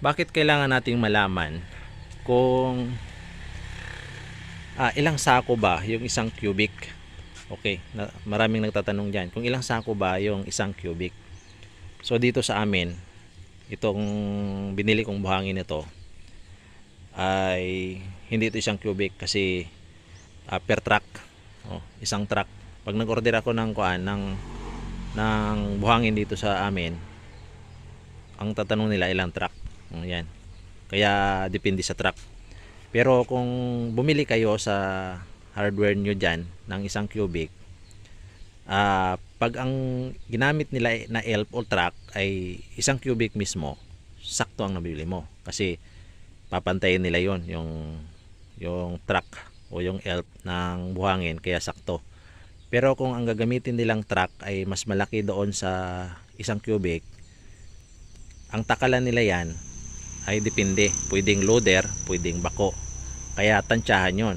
Bakit kailangan nating malaman kung ah, ilang sako ba yung isang cubic? Okay, na, maraming nagtatanong diyan. Kung ilang sako ba yung isang cubic? So dito sa amin, itong binili kong buhangin nito ay hindi ito isang cubic kasi ah, per truck. Oh, isang truck. Pag nag-order ako ng kuan ng ng buhangin dito sa amin, ang tatanong nila ilang truck. Oh, yan. Kaya depende sa truck. Pero kung bumili kayo sa hardware nyo dyan ng isang cubic, ah pag ang ginamit nila na elf o truck ay isang cubic mismo, sakto ang nabili mo. Kasi papantayin nila yon yung yung truck o yung elf ng buhangin kaya sakto. Pero kung ang gagamitin nilang truck ay mas malaki doon sa isang cubic, ang takalan nila yan ay depende. Pwedeng loader, pwedeng bako. Kaya tansyahan yon.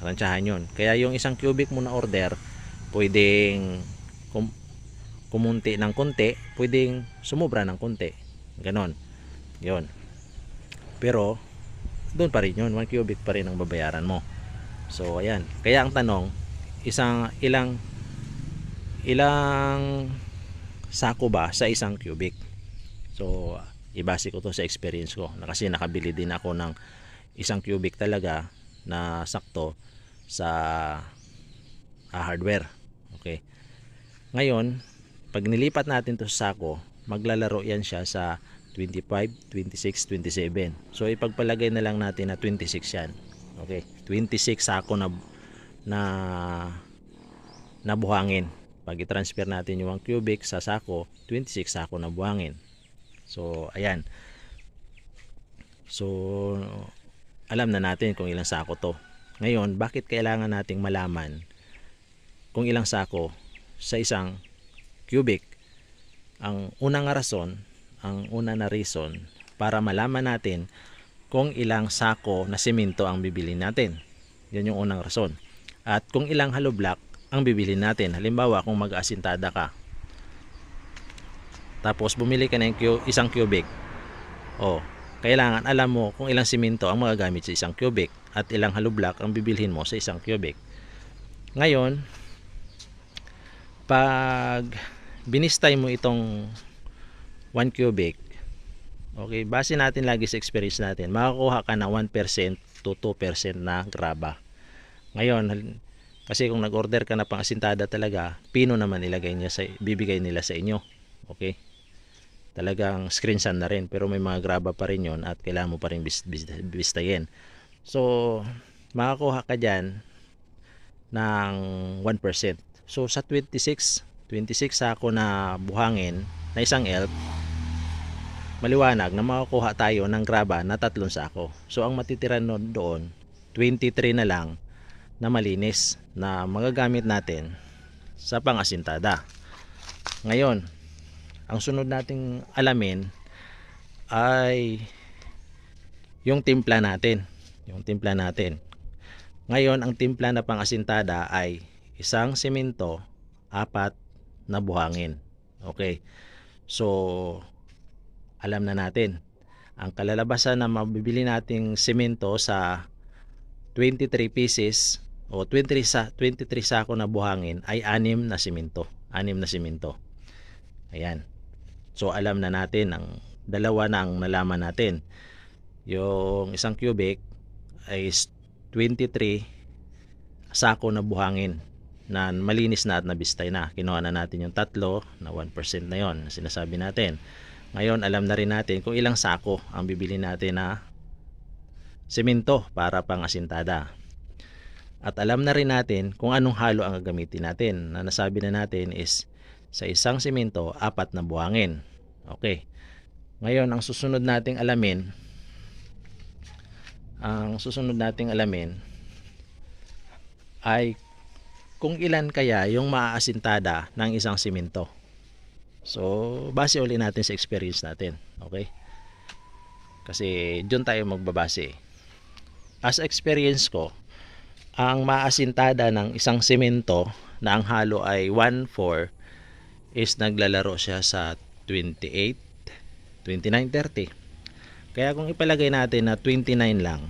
Tansyahan yon. Kaya yung isang cubic mo na order, pwedeng kum kumunti ng konti, pwedeng sumubra ng konti. Ganon. Yon. Pero, doon pa rin yun. 1 cubic pa rin ang babayaran mo. So, ayan. Kaya ang tanong, isang, ilang, ilang sako ba sa isang cubic? So, ibase ko to sa experience ko na kasi nakabili din ako ng isang cubic talaga na sakto sa ah, hardware okay ngayon pag nilipat natin to sa sako maglalaro yan siya sa 25, 26, 27 so ipagpalagay na lang natin na 26 yan okay 26 sako na na na buhangin pag i-transfer natin yung 1 cubic sa sako 26 sako na buhangin So, ayan. So, alam na natin kung ilang sako to. Ngayon, bakit kailangan nating malaman kung ilang sako sa isang cubic? Ang unang rason, ang una na reason para malaman natin kung ilang sako na simento ang bibili natin. Yan yung unang rason. At kung ilang hollow block ang bibili natin. Halimbawa, kung mag-asintada ka, tapos bumili ka ng isang cubic. Oh, kailangan alam mo kung ilang simento ang magagamit sa isang cubic at ilang hollow block ang bibilhin mo sa isang cubic. Ngayon, pag binistay mo itong 1 cubic, okay, base natin lagi sa experience natin, makakuha ka ng 1% to 2% na graba. Ngayon, kasi kung nag-order ka na pang asintada talaga, pino naman ilagay niya sa bibigay nila sa inyo. Okay? Talagang screen sun na rin pero may mga graba pa rin 'yon at kailangan mo pa rin bis, bis, bistayin. So, makakuha ka diyan ng 1%. So sa 26, 26 sako na buhangin na isang elf, maliwanag na makakuha tayo ng graba na tatlong sako. So ang matitira nun doon, 23 na lang na malinis na magagamit natin sa pangasintada. Ngayon, ang sunod nating alamin ay yung timpla natin. Yung timpla natin. Ngayon, ang timpla na pangasintada ay isang simento, apat na buhangin. Okay. So, alam na natin. Ang kalalabasan na mabibili nating simento sa 23 pieces o 23 sa 23 sako na buhangin ay anim na simento. Anim na simento. Ayan. So alam na natin ang dalawa na ang nalaman natin. Yung isang cubic ay 23 sako na buhangin na malinis na at nabistay na. Kinuha na natin yung tatlo na 1% na yon na sinasabi natin. Ngayon alam na rin natin kung ilang sako ang bibili natin na semento para pang asintada. At alam na rin natin kung anong halo ang gagamitin natin. Na nasabi na natin is sa isang semento, apat na buhangin. Okay. Ngayon, ang susunod nating alamin, ang susunod nating alamin ay kung ilan kaya yung maaasintada ng isang semento. So, base uli natin sa experience natin. Okay? Kasi doon tayo magbabase. As experience ko, ang maasintada ng isang semento na ang halo ay 1.4 is naglalaro siya sa 28, 29, 30. Kaya kung ipalagay natin na 29 lang,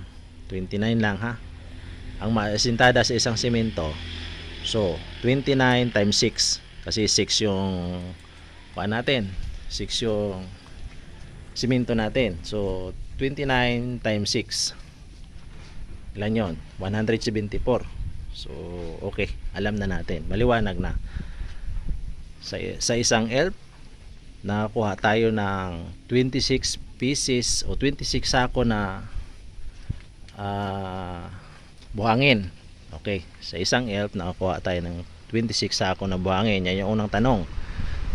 29 lang ha, ang maasintada sa isang semento, so 29 times 6, kasi 6 yung kuha natin, 6 yung semento natin. So 29 times 6, ilan yun? 174. So okay, alam na natin, maliwanag na. Sa, sa isang elf, nakakuha tayo ng 26 pieces o 26 sako na ah, buhangin. Okay, sa isang elf nakakuha tayo ng 26 sako na buhangin. Yan yung unang tanong.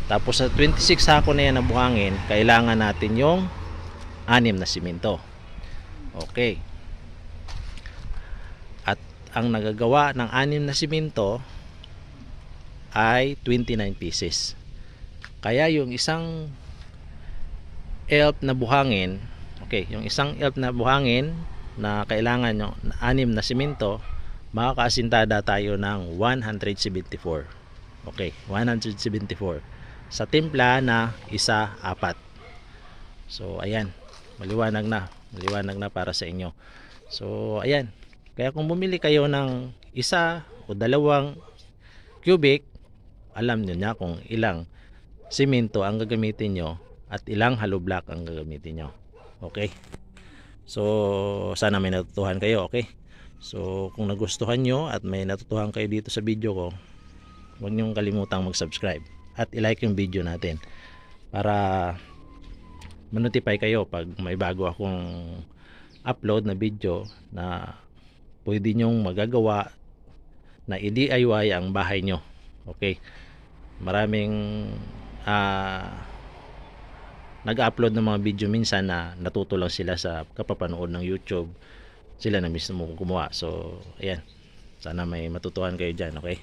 Tapos sa 26 sako na yan na buhangin, kailangan natin yung anim na simento. Okay. At ang nagagawa ng anim na simento ay 29 pieces. Kaya yung isang elf na buhangin, okay, yung isang elf na buhangin na kailangan yung anim na simento, makakaasintada tayo ng 174. Okay, 174. Sa timpla na isa apat. So, ayan. Maliwanag na. Maliwanag na para sa inyo. So, ayan. Kaya kung bumili kayo ng isa o dalawang cubic, alam nyo na kung ilang simento ang gagamitin nyo at ilang hollow block ang gagamitin nyo. Okay? So, sana may natutuhan kayo, okay? So, kung nagustuhan nyo at may natutuhan kayo dito sa video ko, huwag nyo kalimutang mag-subscribe at i-like yung video natin para manotify kayo pag may bago akong upload na video na pwede nyong magagawa na i-DIY ang bahay nyo. Okay? Maraming ah nag-upload ng mga video minsan na natuto lang sila sa kapapanood ng YouTube. Sila na mismo gumawa. So, ayan. Sana may matutuhan kayo dyan, okay?